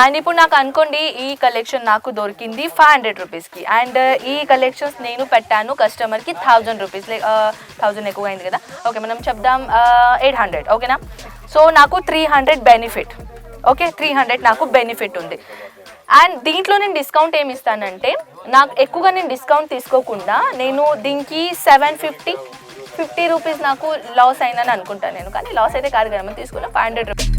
And ఇప్పుడు నాకు అనుకోండి ఈ కలెక్షన్ నాకు దొరికింది ఫైవ్ హండ్రెడ్ రూపీస్కి అండ్ ఈ కలెక్షన్స్ నేను పెట్టాను కస్టమర్కి థౌజండ్ రూపీస్ లైక్ థౌజండ్ ఎక్కువ అయింది కదా. ఓకే మనం చెప్దాం ఎయిట్ హండ్రెడ్ ఓకేనా సో నాకు three hundred benefit okay three hundred నాకు బెనిఫిట్ ఉంది. అండ్ దీంట్లో నేను డిస్కౌంట్ ఏమి ఇస్తానంటే నాకు ఎక్కువగా నేను డిస్కౌంట్ తీసుకోకుండా నేను దీనికి సెవెన్ ఫిఫ్టీ ఫిఫ్టీ రూపీస్ నాకు లాస్ అయిందని అనుకుంటాను నేను. కానీ లాస్ అయితే కాదు కదా మనం తీసుకున్నా ఫైవ్ హండ్రెడ్ రూపీస్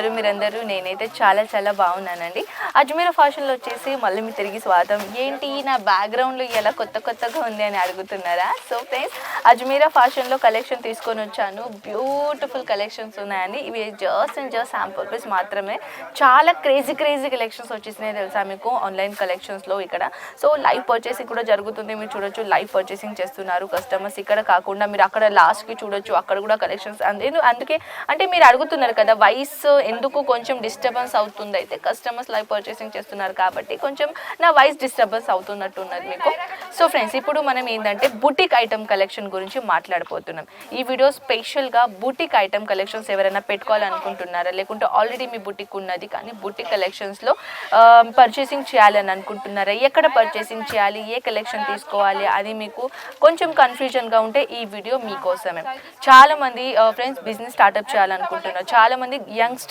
ఉన్నారు మీరందరూ. నేనైతే చాలా చాలా బాగున్నానండి. అజ్మీర్ ఫ్యాషన్లో వచ్చేసి మళ్ళీ మీ తిరిగి స్వాగతం. ఏంటి నా బ్యాక్గ్రౌండ్లో ఎలా కొత్త కొత్తగా ఉంది అని అడుగుతున్నారా? సో ఫ్రెండ్స్ అజ్మీరా ఫ్యాషన్లో కలెక్షన్ తీసుకొని వచ్చాను. బ్యూటిఫుల్ కలెక్షన్స్ ఉన్నాయండి. ఇవి just and just sample piece మాత్రమే. చాలా క్రేజీ క్రేజీ కలెక్షన్స్ వచ్చేసినాయి తెలుసా మీకు? ఆన్లైన్ కలెక్షన్స్లో ఇక్కడ. సో లైవ్ పర్చేసింగ్ కూడా జరుగుతుంది. మీరు చూడొచ్చు లైవ్ పర్చేసింగ్ చేస్తున్నారు కస్టమర్స్. ఇక్కడ కాకుండా మీరు అక్కడ లాస్ట్కి చూడొచ్చు. అక్కడ కూడా కలెక్షన్స్ అందుకే అంటే మీరు అడుగుతున్నారు కదా వయసు ఎందుకు కొంచెం డిస్టర్బెన్స్ అవుతుంది? అయితే కస్టమర్స్ లైవ్ పర్చేసింగ్ చేస్తున్నారు కాబట్టి కొంచెం నా వాయిస్ డిస్టర్బెన్స్ అవుతున్నట్టు ఉన్నది మీకు. సో ఫ్రెండ్స్ ఇప్పుడు మనం ఏంటంటే బుటిక్ ఐటమ్ కలెక్షన్ గురించి మాట్లాడబోతున్నాం. ఈ వీడియో స్పెషల్గా బుటిక్ ఐటమ్ కలెక్షన్స్ ఎవరైనా పెట్టుకోవాలనుకుంటున్నారా? లేకుంటే ఆల్రెడీ మీ బుటిక్ ఉన్నది కానీ బుటిక్ కలెక్షన్స్లో పర్చేసింగ్ చేయాలని అనుకుంటున్నారా? ఎక్కడ పర్చేసింగ్ చేయాలి? ఏ కలెక్షన్ తీసుకోవాలి? అది మీకు కొంచెం కన్ఫ్యూజన్గా ఉంటే ఈ వీడియో మీకోసమే. చాలామంది ఫ్రెండ్స్ బిజినెస్ స్టార్ట్అప్ చేయాలనుకుంటున్నారు. చాలామంది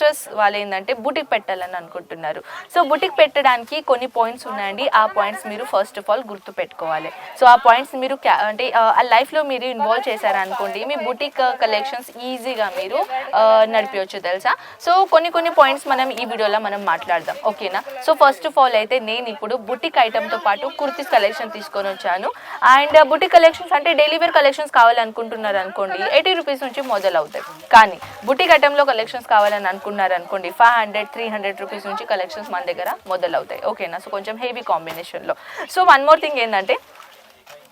యంగ్స్టర్స్ వాళ్ళు ఏంటంటే బుటిక్ పెట్టాలని అనుకుంటున్నారు. సో బుటిక్ పెట్టడానికి కొన్ని పాయింట్స్ ఉన్నాయండి. ఆ పాయింట్స్ మీరు ఫస్ట్ ఆఫ్ ఆల్ గుర్తు పెట్టుకోవాలి సో ఆ పాయింట్స్ మీరు అంటే ఆ, లైఫ్లో మీరు ఇన్వాల్వ్ చేశారనుకోండి మీ బుటిక్ కలెక్షన్స్ ఈజీగా మీరు uh, నడిపించవచ్చు తెలుసా? సో కొన్ని కొన్ని పాయింట్స్ మనం ఈ వీడియోలో మనం మాట్లాడదాం. ఓకేనా సో ఫస్ట్ ఆఫ్ ఆల్ అయితే నేను ఇప్పుడు బుటిక్ ఐటమ్తో పాటు కుర్తీస్ కలెక్షన్ తీసుకొని వచ్చాను. అండ్ బుటిక్ కలెక్షన్స్ అంటే డైలీ వేర్ కలెక్షన్స్ కావాలనుకుంటున్నారు అనుకోండి ఎయిటీ రూపీస్ నుంచి మొదలవుతాయి. కానీ బుటిక్ ఐటెంలో కలెక్షన్స్ కావాలని అనుకుంటున్నారు అనుకోండి five hundred three hundred rupees నుంచి కలెక్షన్స్ మన దగ్గర మొదలవుతాయి. ఓకేనా సో కొంచెం హెవీ కాంబినేషన్లో సో వన్ మోర్ థింగ్ ఏంటంటే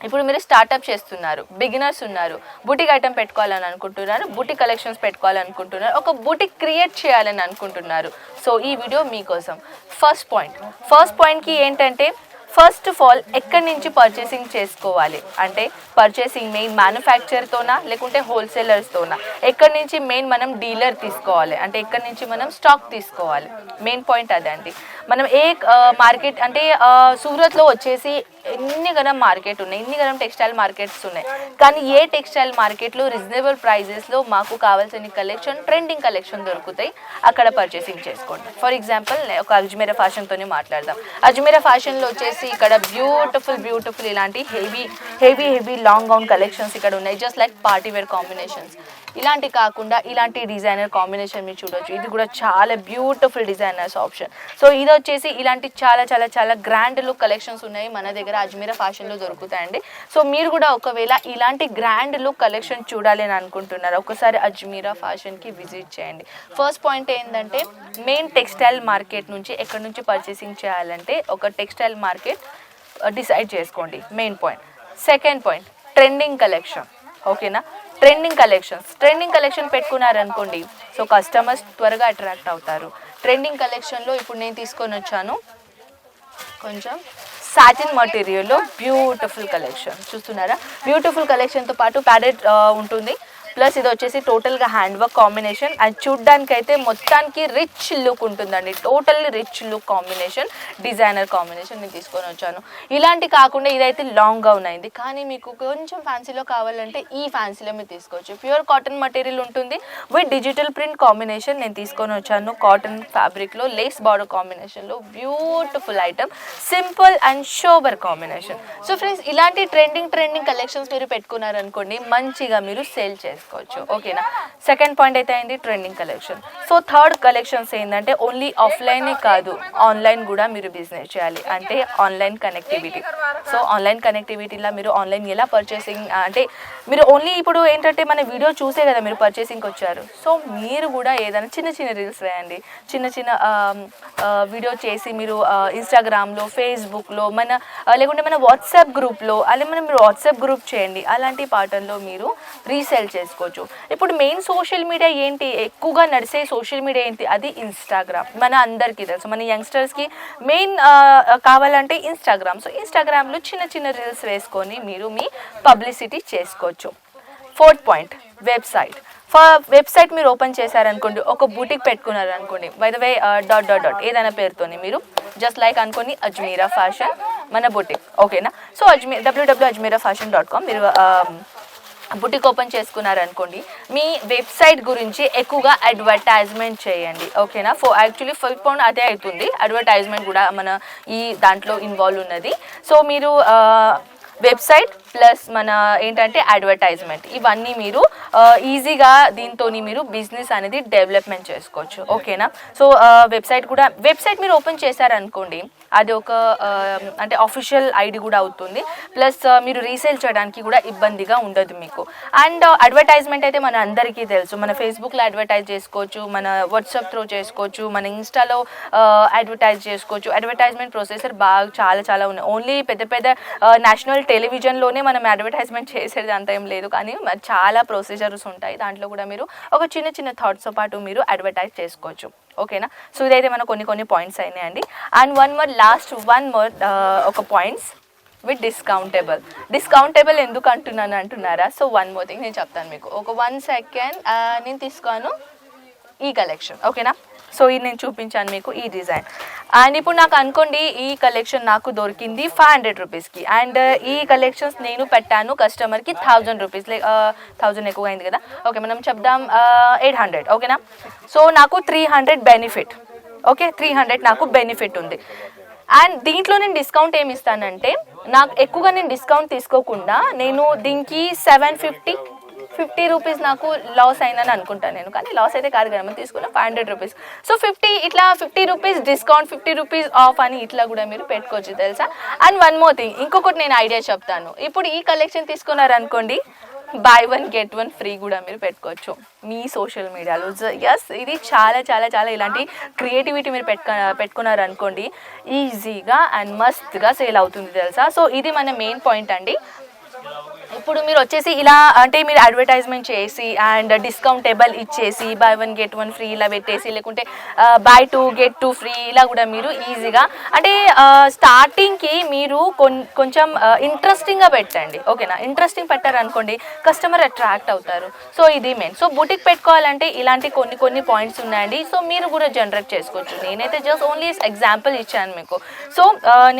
ఇప్పుడు మీరు స్టార్ట్అప్ చేస్తున్నారు బిగినర్స్ ఉన్నారు బుటిక్ ఐటమ్ పెట్టుకోవాలని అనుకుంటున్నారు బుటిక్ కలెక్షన్స్ పెట్టుకోవాలనుకుంటున్నారు ఒక బుటిక్ క్రియేట్ చేయాలని అనుకుంటున్నారు. సో ఈ వీడియో మీకోసం. ఫస్ట్ పాయింట్ ఫస్ట్ పాయింట్కి ఏంటంటే ఫస్ట్ ఆఫ్ ఆల్ ఎక్కడి నుంచి పర్చేసింగ్ చేసుకోవాలి? అంటే పర్చేసింగ్ మెయిన్ మ్యానుఫ్యాక్చర్తోనా లేకుంటే హోల్సేలర్స్తోనా ఎక్కడి నుంచి మెయిన్ మనం డీలర్ తీసుకోవాలి? అంటే ఎక్కడి నుంచి మనం స్టాక్ తీసుకోవాలి? మెయిన్ పాయింట్ అదే అండి. మనం ఏ మార్కెట్ అంటే సూరత్లో వచ్చేసి ఎన్ని గనం మార్కెట్ ఉన్నాయి ఎన్ని గనం టెక్స్టైల్ మార్కెట్స్ ఉన్నాయి. కానీ ఏ టెక్స్టైల్ మార్కెట్లో రీజనబుల్ ప్రైజెస్లో మాకు కావాల్సిన కలెక్షన్ ట్రెండింగ్ కలెక్షన్ దొరుకుతాయి అక్కడ పర్చేసింగ్ చేసుకోండి. ఫర్ ఎగ్జాంపుల్ ఒక అజ్మీరా ఫ్యాషన్తోనే మాట్లాడదాం. అజ్మీరా ఫ్యాషన్లో వచ్చేసి ఇక్కడ బ్యూటిఫుల్ బ్యూటిఫుల్ ఇలాంటి heavy heavy heavy long gown collections ఇక్కడ ఉన్నాయి just like party wear combinations. ఇలాంటి కాకుండా ఇలాంటి డిజైనర్ కాంబినేషన్ మీరు చూడొచ్చు. ఇది కూడా చాలా బ్యూటిఫుల్ డిజైనర్స్ ఆప్షన్. సో ఇది వచ్చేసి ఇలాంటి చాలా చాలా చాలా గ్రాండ్ లుక్ కలెక్షన్స్ ఉన్నాయి మన దగ్గర. అజ్మీరా ఫ్యాషన్లో దొరుకుతాయండి. సో మీరు కూడా ఒకవేళ ఇలాంటి గ్రాండ్ లుక్ కలెక్షన్ చూడాలి అని అనుకుంటున్నారు? ఒకసారి అజ్మీరా ఫ్యాషన్కి విజిట్ చేయండి. ఫస్ట్ పాయింట్ ఏంటంటే మెయిన్ టెక్స్టైల్ మార్కెట్ నుంచి ఎక్కడి నుంచి పర్చేసింగ్ చేయాలంటే ఒక టెక్స్టైల్ మార్కెట్ డిసైడ్ చేసుకోండి. Main point second point trending collection ఓకేనా ట్రెండింగ్ కలెక్షన్స్ ట్రెండింగ్ కలెక్షన్ పెట్టుకున్నారనుకోండి సో కస్టమర్స్ త్వరగా అట్రాక్ట్ అవుతారు. ట్రెండింగ్ కలెక్షన్లో ఇప్పుడు నేను తీసుకొని వచ్చాను. కొంచెం సాటిన్ మటీరియల్లో బ్యూటిఫుల్ కలెక్షన్ చూస్తున్నారా? బ్యూటిఫుల్ కలెక్షన్తో పాటు ప్యాడెడ్ ఉంటుంది. ప్లస్ ఇది వచ్చేసి టోటల్గా హ్యాండ్ వర్క్ కాంబినేషన్ అండ్ చూడ్డానికి అయితే మొత్తానికి రిచ్ లుక్ ఉంటుందండి. Total rich look combination designer combination నేను తీసుకొని వచ్చాను. ఇలాంటి కాకుండా ఇదైతే లాంగ్గా అయింది కానీ మీకు కొంచెం ఫ్యాన్సీలో కావాలంటే ఈ ఫ్యాన్సీలో మీరు తీసుకోవచ్చు. ప్యూర్ కాటన్ మటీరియల్ ఉంటుంది. విత్ డిజిటల్ ప్రింట్ కాంబినేషన్ నేను తీసుకొని వచ్చాను. కాటన్ ఫ్యాబ్రిక్లో లేస్ బార్డర్ కాంబినేషన్లో beautiful item simple and sober combination so friends ఇలాంటి ట్రెండింగ్ ట్రెండింగ్ కలెక్షన్స్ మీరు పెట్టుకున్నారనుకోండి మంచిగా మీరు సేల్ చేస్తారు. చేసుకోవచ్చు ఓకేనా సెకండ్ పాయింట్ అయితే అయింది trending collection so third collections ఏంటంటే ఓన్లీ ఆఫ్లైనే కాదు ఆన్లైన్ కూడా మీరు బిజినెస్ చేయాలి. అంటే ఆన్లైన్ కనెక్టివిటీ సో ఆన్లైన్ కనెక్టివిటీలో మీరు ఆన్లైన్ ఎలా పర్చేసింగ్ అంటే మీరు ఓన్లీ ఇప్పుడు ఏంటంటే మన వీడియో చూసే కదా మీరు పర్చేసింగ్కి వచ్చారు. సో మీరు కూడా ఏదైనా చిన్న చిన్న రీల్స్ వేయండి. చిన్న చిన్న వీడియో చేసి మీరు ఇన్స్టాగ్రామ్లో ఫేస్బుక్లో మన లేకుంటే మన వాట్సాప్ గ్రూప్లో అలాగే మనం మీరు వాట్సాప్ గ్రూప్ చేయండి. అలాంటి పాటల్లో మీరు రీసేల్ చేసుకోవచ్చు. ఇప్పుడు మెయిన్ సోషల్ మీడియా ఏంటి? ఎక్కువగా నడిచే సోషల్ మీడియా ఏంటి? అది ఇన్స్టాగ్రామ్ మన అందరికీ తెలుసు. మన యంగ్స్టర్స్కి మెయిన్ కావాలంటే ఇన్స్టాగ్రామ్ సో ఇన్స్టాగ్రామ్లో చిన్న చిన్న రీల్స్ వేసుకొని మీరు మీ పబ్లిసిటీ చేసుకోవచ్చు. Fourth point website for website మీరు ఓపెన్ చేశారనుకోండి ఒక బూటిక్ పెట్టుకున్నారు అనుకోండి by the way dot dot dot ఏదైనా పేరుతోని మీరు జస్ట్ లైక్ అనుకోని అజ్మీరా ఫ్యాషన్ మన బుటిక్ ఓకేనా so Azmi W W Ajmeera fashion dot com మీరు బుటిక్ ఓపెన్ చేసుకున్నారనుకోండి మీ వెబ్సైట్ గురించి ఎక్కువగా అడ్వర్టైజ్మెంట్ చేయండి ఓకేనా? ఫో యాక్చువల్లీ ఫైవ్ పౌండ్ అదే అవుతుంది అడ్వర్టైజ్మెంట్ కూడా మన ఈ దాంట్లో ఇన్వాల్వ్ ఉన్నది. సో మీరు వెబ్సైట్ ప్లస్ మన ఏంటంటే అడ్వర్టైజ్మెంట్. ఇవన్నీ మీరు ఈజీగా దీంతో మీరు బిజినెస్ అనేది డెవలప్మెంట్ చేసుకోవచ్చు. ఓకేనా? సో వెబ్సైట్ కూడా వెబ్సైట్ మీరు ఓపెన్ చేశారనుకోండి అది ఒక అంటే అఫీషియల్ ఐడి కూడా అవుతుంది. ప్లస్ మీరు రీసేల్ చేయడానికి కూడా ఇబ్బందిగా ఉండదు మీకు. అండ్ అడ్వర్టైజ్మెంట్ అయితే మన అందరికీ తెలుసు. మన ఫేస్బుక్లో అడ్వర్టైజ్ చేసుకోవచ్చు మన వాట్సాప్ త్రూ చేసుకోవచ్చు మన ఇన్స్టాలో అడ్వర్టైజ్ చేసుకోవచ్చు. అడ్వర్టైజ్మెంట్ ప్రొసెసర్ బాగా చాలా చాలా ఉన్నాయి. ఓన్లీ పెద్ద పెద్ద నేషనల్ టెలివిజన్లోనే మనం అడ్వర్టైజ్మెంట్ చేసేది అంత ఏం లేదు. కానీ చాలా ప్రొసీజర్స్ ఉంటాయి. దాంట్లో కూడా మీరు ఒక చిన్న చిన్న థాట్స్తో పాటు మీరు అడ్వర్టైజ్ చేసుకోవచ్చు. ఓకేనా సో ఇదైతే మన కొన్ని కొన్ని పాయింట్స్ అయినాయండి. And one more last one more ఒక పాయింట్స్ విత్ డిస్కౌంటబుల్ డిస్కౌంటబుల్ ఎందుకు అంటున్నాను అంటున్నారా? సో వన్ మోర్ థింగ్ నేను చెప్తాను మీకు. ఒక వన్ సెకండ్ uh, నేను తీసుకోను ఈ కలెక్షన్ ఓకేనా సో ఇది నేను చూపించాను మీకు ఈ డిజైన్. అండ్ ఇప్పుడు నాకు అనుకోండి ఈ కలెక్షన్ నాకు దొరికింది ఫైవ్ హండ్రెడ్ రూపీస్కి అండ్ ఈ కలెక్షన్స్ నేను పెట్టాను కస్టమర్కి థౌజండ్ రూపీస్ లైక్ థౌజండ్ ఎక్కువ అయింది కదా. ఓకే మనం చెప్దాం ఎయిట్ హండ్రెడ్ ఓకేనా సో నాకు three hundred benefit okay three hundred నాకు బెనిఫిట్ ఉంది. అండ్ దీంట్లో నేను డిస్కౌంట్ ఏమి ఇస్తానంటే నాకు ఎక్కువగా నేను డిస్కౌంట్ తీసుకోకుండా నేను దీనికి సెవెన్ ఫిఫ్టీ ఫిఫ్టీ రూపీస్ నాకు లాస్ అయిందని అనుకుంటాను నేను కానీ లాస్ అయితే కాదు కదా మనం తీసుకున్న five hundred rupees so fifty ఇట్లా fifty rupees discount fifty rupees off అని ఇట్లా కూడా మీరు పెట్టుకోవచ్చు తెలుసా? అండ్ వన్ మోర్ థింగ్ ఇంకొకటి నేను ఐడియా చెప్తాను. ఇప్పుడు ఈ collection తీసుకున్నారనుకోండి buy one get one free కూడా మీరు పెట్టుకోవచ్చు. మీ సోషల్ మీడియాలో ఎస్ ఇది చాలా చాలా చాలా ఇలాంటి క్రియేటివిటీ మీరు పెట్టుక పెట్టుకున్నారు అనుకోండి ఈజీగా అండ్ మస్తుగా సేల్ అవుతుంది తెలుసా? సో ఇది మన మెయిన్ పాయింట్ అండి. ఇప్పుడు మీరు వచ్చేసి ఇలా అంటే మీరు అడ్వర్టైజ్మెంట్ చేసి అండ్ డిస్కౌంటేబుల్ ఇచ్చేసి buy one get one free ఇలా పెట్టేసి లేకుంటే buy two get two free ఇలా కూడా మీరు ఈజీగా అంటే స్టార్టింగ్కి మీరు కొన్ కొంచెం ఇంట్రెస్టింగ్గా పెట్టండి. ఓకేనా ఇంట్రెస్టింగ్ పెట్టారనుకోండి కస్టమర్ అట్రాక్ట్ అవుతారు. సో ఇది మెయిన్ సో బుటిక్ పెట్టుకోవాలంటే ఇలాంటి కొన్ని కొన్ని పాయింట్స్ ఉన్నాయండి. సో మీరు కూడా జనరేట్ చేసుకోవచ్చు. నేనైతే జస్ట్ ఓన్లీ ఎగ్జాంపుల్ ఇచ్చాను మీకు. సో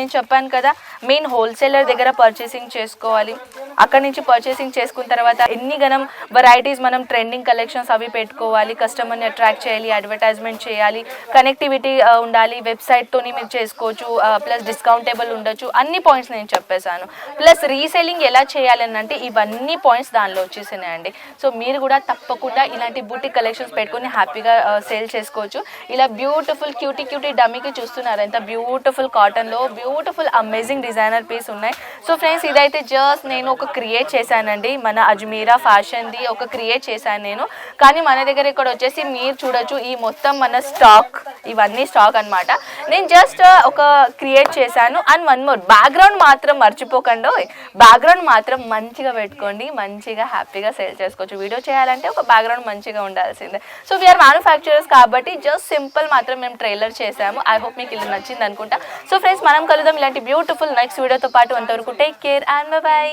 నేను చెప్పాను కదా మెయిన్ హోల్సేలర్ దగ్గర పర్చేసింగ్ చేసుకోవాలి. అక్కడి నుంచి పర్చేసింగ్ చేసుకున్న తర్వాత ఎన్ని గనం వెరైటీస్ మనం ట్రెండింగ్ కలెక్షన్స్ అవి పెట్టుకోవాలి కస్టమర్ని అట్రాక్ట్ చేయాలి అడ్వర్టైజ్మెంట్ చేయాలి కనెక్టివిటీ ఉండాలి వెబ్సైట్తోని మీరు చేసుకోవచ్చు ప్లస్ డిస్కౌంటేబుల్ ఉండొచ్చు అన్ని పాయింట్స్ నేను చెప్పేశాను. ప్లస్ రీసెల్లింగ్ ఎలా చేయాలని అంటే ఇవన్నీ పాయింట్స్ దానిలో వచ్చేసినాయండి. సో మీరు కూడా తప్పకుండా ఇలాంటి బూటిక్ కలెక్షన్స్ పెట్టుకొని హ్యాపీగా సేల్ చేసుకోవచ్చు. ఇలా బ్యూటిఫుల్ క్యూటీ క్యూటీ డమ్మీకి చూస్తున్నారు ఎంత బ్యూటిఫుల్ కాటన్లో బ్యూటిఫుల్ అమేజింగ్ డిజైనర్ పీస్ ఉన్నాయి. సో ఫ్రెండ్స్ ఇదైతే జస్ట్ నేను ఒక క్రియేట్ చేశానండి. మన అజ్మీరా ఫ్యాషన్ది ఒక క్రియేట్ చేశాను నేను. కానీ మన దగ్గర ఇక్కడ వచ్చేసి మీరు చూడొచ్చు ఈ మొత్తం మన స్టాక్ ఇవన్నీ స్టాక్ అన్నమాట. నేను జస్ట్ ఒక క్రియేట్ చేశాను. అండ్ వన్ మోర్ బ్యాక్గ్రౌండ్ మాత్రం మర్చిపోకండి బ్యాక్గ్రౌండ్ మాత్రం మంచిగా పెట్టుకోండి మంచిగా హ్యాపీగా సేల్ చేసుకోవచ్చు. వీడియో చేయాలంటే ఒక బ్యాక్గ్రౌండ్ మంచిగా ఉండాల్సిందే. సో వీఆర్ మ్యానుఫ్యాక్చరర్స్ కాబట్టి జస్ట్ సింపుల్ మాత్రం మేము ట్రైలర్ చేసాము ఐ హోప్ మీకు ఇది నచ్చింది అనుకుంటా. సో ఫ్రెండ్స్ మనం కలుద్దాం. ఇలాంటి బ్యూటిఫుల్ నెక్స్ట్ వీడియోతో పాటు అంతవరకు టేక్ కేర్ అండ్ బై